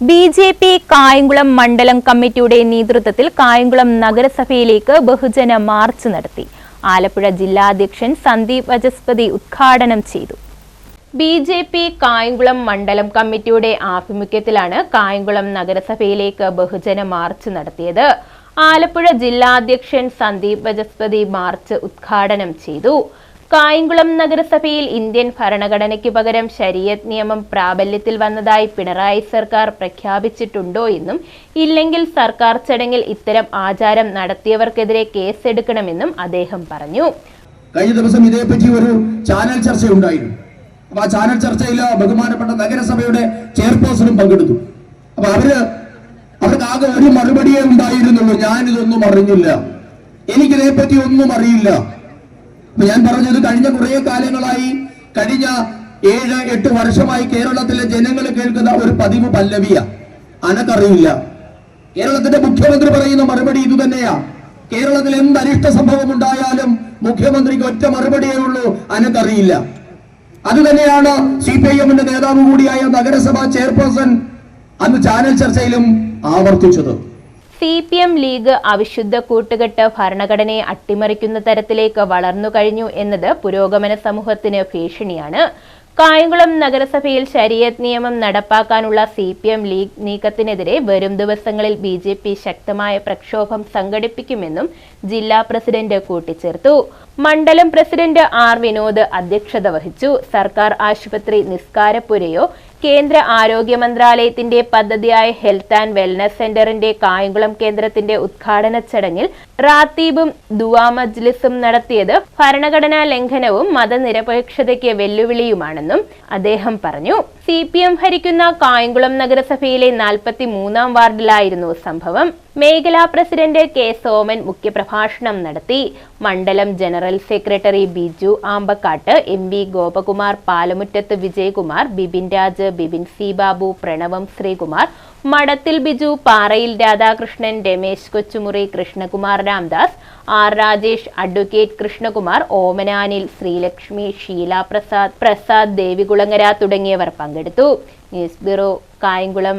B J P Kayamkulam മണ്ഡലം കമ്മിറ്റിയുടെ നേതൃത്വത്തിൽ കായംകുളം നഗരസഭയിലേക്ക് ബഹുജന മാർച്ച് നടത്തി. ആലപ്പുഴ ജില്ലാധ്യക്ഷൻ സന്ദീപ് വചസ്പതി ഉദ്ഘാടനം ചെയ്തു. ബി ജെ പി കായംകുളം മണ്ഡലം കമ്മിറ്റിയുടെ ആഭിമുഖ്യത്തിലാണ് കായംകുളം നഗരസഭയിലേക്ക് ബഹുജന മാർച്ച് നടത്തിയത്. ആലപ്പുഴ ജില്ലാധ്യക്ഷൻ സന്ദീപ് വചസ്പതി മാർച്ച് ഉദ്ഘാടനം ചെയ്തു. കായംകുളം നഗരസഭയിൽ ഇന്ത്യൻ ഭരണഘടനയ്ക്ക് പകരം ശരീഅത്ത് നിയമം പ്രാബല്യത്തിൽ വന്നതായി പിണറായി സർക്കാർ പ്രഖ്യാപിച്ചിട്ടുണ്ടോ എന്നും ഇല്ലെങ്കിൽ സർക്കാർ ചടങ്ങിൽ ഇത്തരം ആചാരം നടത്തിയവർക്കെതിരെ കേസെടുക്കണമെന്നും അദ്ദേഹം പറഞ്ഞു. കഴിഞ്ഞ ദിവസം ഇതേപ്പറ്റി ഒരു ചാനൽ ചർച്ചയുണ്ടായിരുന്നു. അപ്പൊ ആ ചാനൽ ചർച്ചയിൽ ബഹുമാനപ്പെട്ട നഗരസഭയുടെ ചെയർപേഴ്സണും പങ്കെടുത്തു. അപ്പൊ അവർ അവർക്ക് ആകെ ഒരു മറുപടിയേ ഉണ്ടായിരുന്നുള്ളൂ. ഞാനിതൊന്നും അറിഞ്ഞില്ല. എനിക്കിതേപ്പറ്റി ഒന്നും അറിയില്ല. ഞാൻ പറഞ്ഞത് കഴിഞ്ഞ കുറേ കാലങ്ങളായി കഴിഞ്ഞ ഏഴ് എട്ട് വർഷമായി കേരളത്തിലെ ജനങ്ങൾ കേൾക്കുന്ന ഒരു പതിവ് പല്ലവിയ. അനക്കറിയില്ല. കേരളത്തിന്റെ മുഖ്യമന്ത്രി പറയുന്ന മറുപടി ഇത് തന്നെയാ. കേരളത്തിൽ എന്ത് അനിഷ്ട സംഭവം ഉണ്ടായാലും മുഖ്യമന്ത്രിക്ക് ഒറ്റ മറുപടിയേ ഉള്ളൂ അനക്കറിയില്ല. അത് തന്നെയാണ് സി പി ഐ എമ്മിന്റെ നേതാവ് കൂടിയായ നഗരസഭാ ചെയർപേഴ്സൺ അന്ന് ചാനൽ ചർച്ചയിലും ആവർത്തിച്ചത്. സി പി എം ലീഗ് അവിശുദ്ധ കൂട്ടുകെട്ട് ഭരണഘടനയെ അട്ടിമറിക്കുന്ന തരത്തിലേക്ക് വളർന്നു കഴിഞ്ഞു എന്നത് പുരോഗമന സമൂഹത്തിന് ഭീഷണിയാണ്. കായംകുളം നഗരസഭയിൽ ശരീഅത്ത് നിയമം നടപ്പാക്കാനുള്ള സി പി എം ലീഗ് നീക്കത്തിനെതിരെ വരും ദിവസങ്ങളിൽ ബി ജെ പി ശക്തമായ പ്രക്ഷോഭം സംഘടിപ്പിക്കുമെന്നും ജില്ലാ പ്രസിഡന്റ് കൂട്ടിച്ചേർത്തു. മണ്ഡലം പ്രസിഡന്റ് ആർ വിനോദ് അധ്യക്ഷത വഹിച്ചു. സർക്കാർ ആശുപത്രി നിസ്കാരപ്പുരയോ കേന്ദ്ര ആരോഗ്യ മന്ത്രാലയത്തിന്റെ പദ്ധതിയായ ഹെൽത്ത് ആൻഡ് വെൽനസ് സെന്ററിന്റെ കായംകുളം കേന്ദ്രത്തിന്റെ ഉദ്ഘാടന ചടങ്ങിൽ റാത്തീബും ദുവാ മജ്ലിസും നടത്തിയത് ഭരണഘടനാ ലംഘനവും മതനിരപേക്ഷതയ്ക്ക് വെല്ലുവിളിയുമാണെന്നും അദ്ദേഹം പറഞ്ഞു. സി പി എം ഭരിക്കുന്ന കായംകുളം നഗരസഭയിലെ നാൽപ്പത്തി മൂന്നാം വാർഡിലായിരുന്നു സംഭവം. മേഖലാ പ്രസിഡന്റ് കെ സോമൻ മുഖ്യപ്രഭാഷണം നടത്തി. മണ്ഡലം general secretary Biju Ampakkattu M V Gopakumar Palamuttathu Vijayakumar Bibin Raj Bibin C Babu Pranavam Sreekumar Madathil Biju Parayil Radhakrishnan Ramesh Kochumuri Krishnakumar Ramdas R Rajesh advocate Krishnakumar Omananil Sreelakshmi Sheela Prasad Prasad Devikulangara തുടങ്ങിയവർ പങ്കെടുത്തു. News bureau Kayamkulam.